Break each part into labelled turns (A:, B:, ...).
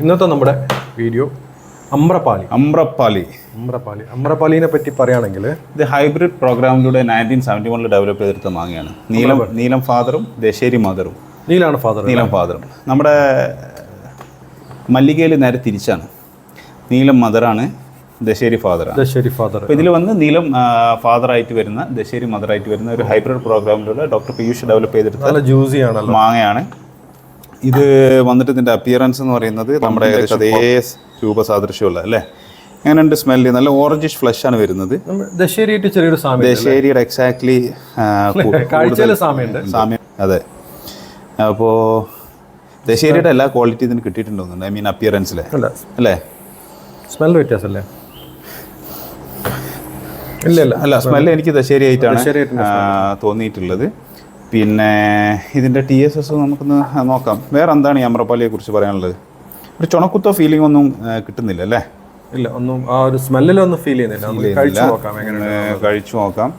A: ഇന്നത്തെ നമ്മുടെ വീഡിയോ അമ്രപാലി.
B: അമ്രപ്പാലി
A: അമ്രപാലി. അമ്രപാലിനെ പറ്റി പറയുകയാണെങ്കിൽ
B: ഇത് ഹൈബ്രിഡ് പ്രോഗ്രാമിലൂടെ നയന്റീൻ സെവന്റി വണ്ണിൽ ഡെവലപ്പ് ചെയ്തെടുത്ത മാങ്ങയാണ് നീലം നീലം ഫാദറും ദശേരി മദറും.
A: നീലാണ് ഫാദർ.
B: നീലം ഫാദറും. നമ്മുടെ മല്ലികയിൽ നേരെ തിരിച്ചാണ്. നീലം മദറാണ് ദശേരി ഫാദറാണ്
A: ദശേരി ഫാദർ.
B: അപ്പോൾ ഇതിൽ വന്ന് നീലം ഫാദറായിട്ട് വരുന്ന ദശേരി മദറായിട്ട് വരുന്ന ഒരു ഹൈബ്രിഡ് പ്രോഗ്രാമിലൂടെ ഡോക്ടർ പീയൂഷ് ഡെവലപ്പ് ചെയ്തെടുത്ത
A: ജ്യൂസിയാണ്
B: മാങ്ങയാണ്. ഇത് വന്നിട്ട് ഇതിന്റെ അപ്പിയറൻസ് എന്ന് പറയുന്നത് നമ്മുടെ ഏകദേശം അതേ രൂപസാദൃശ്യമുള്ള അല്ലേ? എങ്ങനെയുണ്ട് സ്മെല്ല് നല്ല ഓറഞ്ചിഷ് ഫ്ലഷ് ആണ് വരുന്നത്.
A: ദശേരിയായിട്ട് ചെറിയൊരു സാമ്യം
B: ദേശേരിയുടെ എക്സാക്ട്ലി സാമ്യം അതെ. അപ്പോൾ ദശേരിയുടെ എല്ലാ ക്വാളിറ്റി ഇതിന് കിട്ടിയിട്ടുണ്ടോ ഐ മീൻ അപ്പിയറൻസിൽ
A: അല്ലേ. സ്മെൽ വ്യത്യാസമല്ലേ? ഇല്ല ഇല്ല.
B: അല്ല സ്മെല്ല് എനിക്ക് ദശേരി ആയിട്ടാണ് തോന്നിയിട്ടുള്ളത്. പിന്നെ ഇതിന്റെ ടി എസ് എസ് നമുക്കൊന്ന് നോക്കാം. വേറെ എന്താണ് ഈ അമ്രപ്പാലിയെ കുറിച്ച് പറയാനുള്ളത്? ഒരു ചുണക്കുത്തോ ഫീലിംഗ് ഒന്നും കിട്ടുന്നില്ല അല്ലേ?
A: ഇല്ല ഒന്നും ആ ഒരു സ്മെല്ലിലൊന്നും ഫീൽ ചെയ്യുന്നില്ല. കഴിച്ചു നോക്കാം
B: കഴിച്ചു നോക്കാം.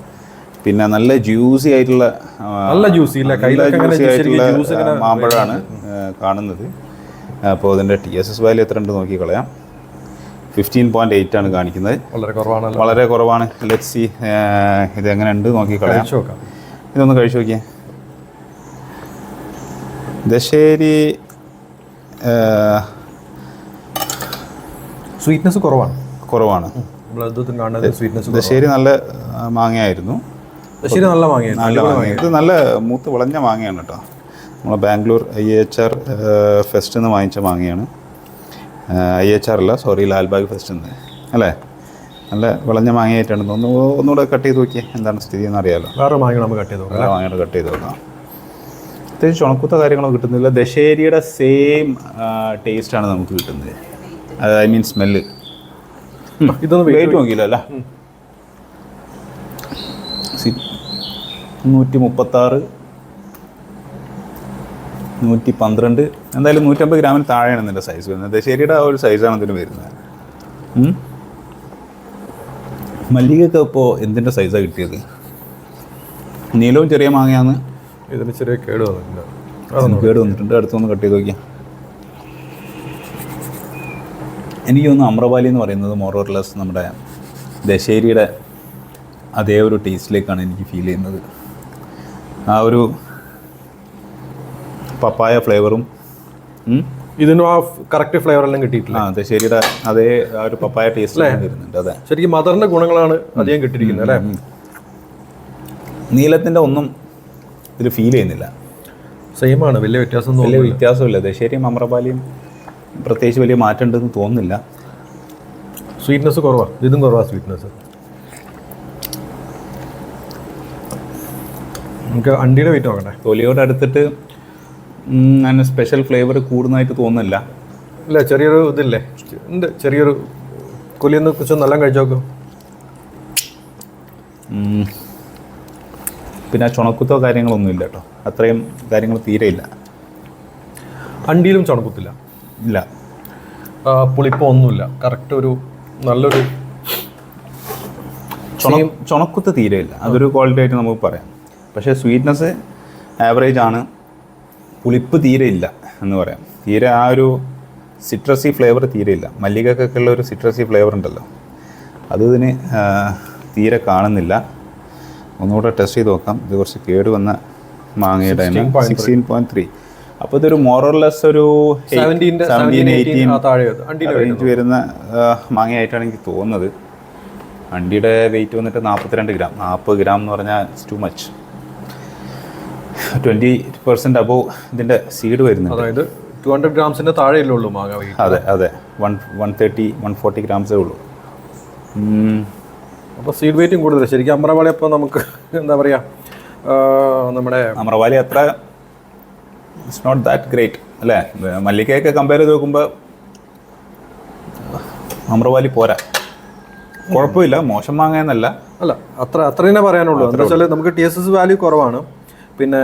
B: പിന്നെ നല്ല ജ്യൂസി ആയിട്ടുള്ള
A: നല്ല ജ്യൂസി
B: ആയിട്ടുള്ള മാമ്പഴമാണ് കാണുന്നത്. അപ്പോൾ ഇതിന്റെ ടി എസ് എസ് വാല്യൂ എത്ര ഉണ്ട് നോക്കി കളയാം. ഫിഫ്റ്റീൻ പോയിന്റ് എയ്റ്റ് ആണ് കാണിക്കുന്നത്.
A: വളരെ കുറവാണ്
B: വളരെ കുറവാണ്. ലെറ്റ് സി ഇത് എങ്ങനെ ഉണ്ട് നോക്കി കളയാം. ഇതൊന്ന് കഴിച്ചു നോക്കിയേ. ദശേരി
A: സ്വീറ്റ്നെസ് കുറവാണ്.
B: കുറവാണ്. ദശേരി നല്ല മാങ്ങയായിരുന്നു.
A: ദശേരി നല്ല വാങ്ങിയത്
B: നല്ല മാങ്ങ ഇത് നല്ല മൂത്ത് വിളഞ്ഞ മാങ്ങയാണ് കേട്ടോ. നമ്മളെ Bangalore I H R fest നിന്ന് വാങ്ങിച്ച മാങ്ങയാണ്. ഐ എച്ച് ആർ അല്ല സോറി ലാൽബാഗ് ഫെസ്റ്റിൽ നിന്ന്. അല്ലേ? നല്ല വിളഞ്ഞ മാങ്ങയായിട്ടാണ് ഒന്ന് ഒന്നുകൂടെ കട്ട് ചെയ്ത് നോക്കിയേ. എന്താണ് സ്ഥിതി എന്ന് അറിയാമല്ലോ
A: വേറെ മാങ്ങ നമുക്ക് കട്ട് ചെയ്ത് നോക്കാം
B: നല്ല മാങ്ങയുടെ കട്ട് ചെയ്ത് നോക്കാം. പ്രത്യേകിച്ച് ഉണക്കുത്ത കാര്യങ്ങളോ കിട്ടുന്നില്ല. ദശേരിയുടെ സെയിം ടേസ്റ്റ് ആണ് നമുക്ക് കിട്ടുന്നത്. അത് ഐ മീൻ സ്മെല്ല്
A: ഇതൊന്നും
B: വെയിറ്റ് നോക്കിയില്ല അല്ല? നൂറ്റി മുപ്പത്താറ് നൂറ്റി പന്ത്രണ്ട് എന്തായാലും നൂറ്റമ്പത് ഗ്രാമിന് താഴെയാണ് ഇതിന്റെ സൈസ് വരുന്നത്. ദശേരിയുടെ ആ ഒരു സൈസാണ് ഇതിന് വരുന്നത്. മല്ലികയൊക്കെ ഇപ്പോൾ എന്തിന്റെ സൈസാണ് കിട്ടിയത്? നീലവും ചെറിയ മാങ്ങയാണ്.
A: ഇതിന് ചെറിയ കേട് വന്നിട്ടുണ്ട്
B: കേട് വന്നിട്ടുണ്ട്. അടുത്തൊന്ന് കട്ട് ചെയ്ത് നോക്കിയാൽ എനിക്ക് തോന്നുന്നു അമ്രപാലി എന്ന് പറയുന്നത് മോറോർലെസ് നമ്മുടെ ദശേരിയുടെ അതേ ഒരു ടേസ്റ്റിലേക്കാണ് എനിക്ക് ഫീൽ ചെയ്യുന്നത്. ആ ഒരു പപ്പായ ഫ്ലേവറും
A: ഇതിനും ആ കറക്റ്റ് ഫ്ലേവർ എല്ലാം കിട്ടിയിട്ടില്ല?
B: ആ ദശേരിയുടെ അതേ ആ ഒരു പപ്പായ ടേസ്റ്റ് വരുന്നുണ്ട്. അതെ.
A: ശരിക്കും മദറിന്റെ ഗുണങ്ങളാണ് അധികം കിട്ടിയിരിക്കുന്നത് അല്ലേ?
B: നീലത്തിന്റെ ഒന്നും ഇതിൽ ഫീൽ ചെയ്യുന്നില്ല.
A: സെയിമാണ് വലിയ വ്യത്യാസം
B: വലിയ വ്യത്യാസമില്ല. ദശേരിയും അമ്രപാലിയും പ്രത്യേകിച്ച് വലിയ മാറ്റം ഉണ്ടെന്ന് തോന്നുന്നില്ല.
A: സ്വീറ്റ്നെസ് കുറവാ. ഇതും കുറവാ സ്വീറ്റ്നെസ് നമുക്ക് അണ്ടിയുടെ വെയിറ്റ് നോക്കട്ടെ.
B: തൊലിയോട് അടുത്തിട്ട് അങ്ങനെ സ്പെഷ്യൽ ഫ്ലേവർ കൂടുന്നതായിട്ട് തോന്നുന്നില്ല.
A: ഇല്ല ചെറിയൊരു ഇതില്ലേ? ഉണ്ട്. ചെറിയൊരു കൊലിയൊന്ന് കുറച്ച് നല്ല കഴിച്ചു നോക്കും.
B: പിന്നെ ചുണക്കുത്തോ കാര്യങ്ങളൊന്നും ഇല്ല കേട്ടോ. അത്രയും കാര്യങ്ങൾ തീരെ ഇല്ല.
A: അണ്ടിയിലും ചുണക്കുത്തില്ല?
B: ഇല്ല.
A: പുളിപ്പോ ഒന്നുമില്ല. കറക്റ്റ് ഒരു നല്ലൊരു
B: ചുണ ചുണക്കുത്ത് തീരെ ഇല്ല. അതൊരു ക്വാളിറ്റി ആയിട്ട് നമുക്ക് പറയാം. പക്ഷേ സ്വീറ്റ്നെസ് ആവറേജ് ആണ്. പുളിപ്പ് തീരെ ഇല്ല എന്ന് പറയാം. തീരെ ആ ഒരു സിട്രസി ഫ്ലേവർ തീരെ ഇല്ല. മല്ലികക്കൊക്കെ ഉള്ള ഒരു സിട്രസി ഫ്ലേവർ ഉണ്ടല്ലോ. അത് ഇതിന് തീരെ കാണുന്നില്ല. ഒന്നുകൂടെ ടെസ്റ്റ് ചെയ്ത് നോക്കാം. ഇത് കുറച്ച് കേട് വന്ന മാങ്ങയുടെ സിക്സ്റ്റീൻ പോയിന്റ് ത്രീ അപ്പോൾ ഇതൊരു മോറോർലെസ് ഒരു സെവന്റീൻ എയ്റ്റീൻ റേഞ്ച് വരുന്ന. മാങ്ങയായിട്ടാണ് എനിക്ക് തോന്നുന്നത്. വണ്ടിയുടെ വെയിറ്റ് വന്നിട്ട് നാൽപ്പത്തിരണ്ട് ഗ്രാം. നാൽപ്പത് ഗ്രാം എന്ന് പറഞ്ഞാൽ it's too much twenty percent above ഇതിന്റെ സീഡ് വരുന്നുണ്ട്.
A: അതായത് ടു ഹൺഡ്രഡ് ഗ്രാംസിന്റെ താഴെയല്ലേ ഉള്ളൂ മാങ്ങ
B: അതെ അതെ. One one thirty one forty ഗ്രാംസേ ഉള്ളൂ.
A: അപ്പോൾ സീഡ് വെയിറ്റും കൂടുതൽ ശരിക്കും അമ്രവാളി അപ്പോൾ നമുക്ക് എന്താ പറയുക നമ്മുടെ
B: അമ്രവാലി അത്ര ഇറ്റ്സ് നോട്ട് ദാറ്റ് ഗ്രേറ്റ് അല്ലേ? മല്ലികയൊക്കെ കമ്പയർ ചെയ്ത് നോക്കുമ്പോൾ അമ്രവാലി പോരാ. കുഴപ്പമില്ല മോശം വാങ്ങാന്നല്ല
A: അല്ല അത്ര അത്ര തന്നെ പറയാനുള്ളൂ. എന്താ വെച്ചാൽ നമുക്ക് ടി എസ് എസ് വാല്യൂ കുറവാണ്. പിന്നെ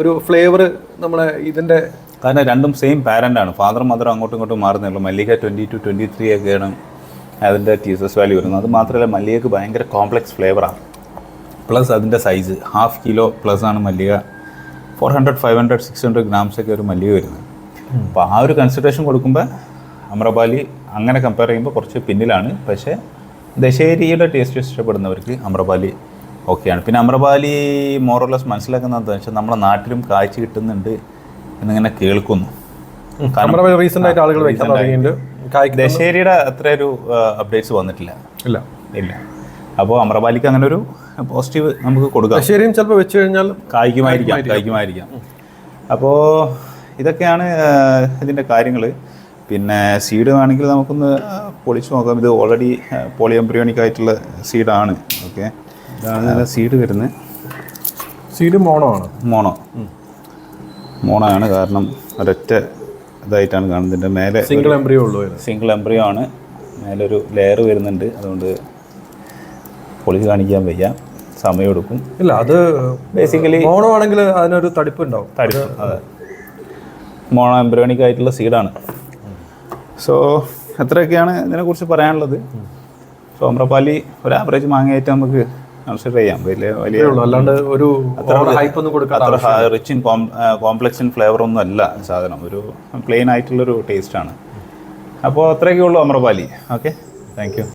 A: ഒരു ഫ്ലേവർ നമ്മളെ ഇതിന്റെ
B: കാരണം രണ്ടും സെയിം പാരന്റ് ആണ്. ഫാദർ മദർ അങ്ങോട്ടും ഇങ്ങോട്ടും മാറുന്നുള്ളൂ Mallika twenty two twenty three ഒക്കെയാണ് അതിന്റെ ടീസസ് വാല്യൂ വരുന്നത് അത് മാത്രമല്ല മല്ലികക്ക് ഭയങ്കര കോംപ്ലക്സ് ഫ്ലേവറാണ് പ്ലസ് അതിന്റെ സൈസ് ഹാഫ് കിലോ പ്ലസ് ആണ് Mallika. Four hundred five hundred six hundred grams ഒക്കെ ഒരു മല്ലിക വരുന്നത്. അപ്പോൾ ആ ഒരു കൺസിഡറേഷൻ കൊടുക്കുമ്പോൾ അമ്രപാലി അങ്ങനെ കമ്പയർ ചെയ്യുമ്പോൾ കുറച്ച് പിന്നിലാണ്. പക്ഷേ ദശേരിയുടെ ടേസ്റ്റ് ഇഷ്ടപ്പെടുന്നവർക്ക് അമ്രപാലി ഓക്കെയാണ് പിന്നെ അമ്രപാലി മോറോലെസ് മനസ്സിലാക്കുന്നത് എന്താണെന്ന് വെച്ചാൽ നമ്മുടെ നാട്ടിലും കാഴ്ച കിട്ടുന്നുണ്ട് എന്നിങ്ങനെ കേൾക്കുന്നു.
A: റീസെന്റ് ആയിട്ട് ആളുകൾ വെക്കാൻ തുടങ്ങിയിട്ടുണ്ട്.
B: ദശേരിയുടെ അത്ര ഒരു അപ്ഡേറ്റ്സ് വന്നിട്ടില്ല.
A: ഇല്ല.
B: ഇല്ല. അപ്പോൾ അമ്രപാലിക്ക് അങ്ങനെ ഒരു പോസിറ്റീവ് നമുക്ക് കൊടുക്കാം.
A: ദശേരിയും ചിലപ്പോൾ വെച്ച് കഴിഞ്ഞാൽ
B: കായികമായിരിക്കാം കായികമായിരിക്കാം. അപ്പോൾ ഇതൊക്കെയാണ് ഇതിന്റെ കാര്യങ്ങൾ പിന്നെ സീഡ് വേണമെങ്കിൽ നമുക്കൊന്ന് പൊളിച്ചു നോക്കാം. ഇത് ഓൾറെഡി പോളിയംബ്രിയോണിക് ആയിട്ടുള്ള സീഡാണ് ഓക്കെ ഇതാണ് സീഡ് വരുന്നത്.
A: സീഡ് മോണോ ആണ്.
B: മോണോ മോണോ ആണ് കാരണം ഒരൊറ്റ ഇതായിട്ടാണ് കാണുന്നത്. മേലെ
A: സിംഗിൾ എംബ്രിയോ ഉള്ളൂ
B: സിംഗിൾ എംബ്രിയോ ആണ്. മേലൊരു ലെയർ വരുന്നുണ്ട്. അതുകൊണ്ട് പൊളിച്ച് കാണിക്കാൻ വയ്യ. സമയമെടുക്കും
A: ഇല്ല അത്
B: ബേസിക്കലി
A: മോണോ ആണെങ്കിൽ അതിനൊരു തടിപ്പ് ഉണ്ടാവും.
B: തടിപ്പ് അതെ മോണോ എംബ്രിയോണിക് ആയിട്ടുള്ള സീഡാണ് സോ എത്രയൊക്കെയാണ് ഇതിനെക്കുറിച്ച് പറയാനുള്ളത്. സോ അമ്രപാലി ഒരു ആവറേജ് മാങ്ങയായിട്ട് നമുക്ക് കൺസിഡർ ചെയ്യാം വലിയ വലിയ
A: അല്ലാണ്ട് ഒരു ഹൈപ്പ് ഒന്നും കൊടുക്കാത്ത
B: അത്ര rich in complex in flavour ഒന്നും അല്ല സാധനം. ഒരു പ്ലെയിൻ ആയിട്ടുള്ളൊരു ടേസ്റ്റാണ് അപ്പോൾ അത്രയൊക്കെ ഉള്ളൂ അമ്രപാലി. Okay thank you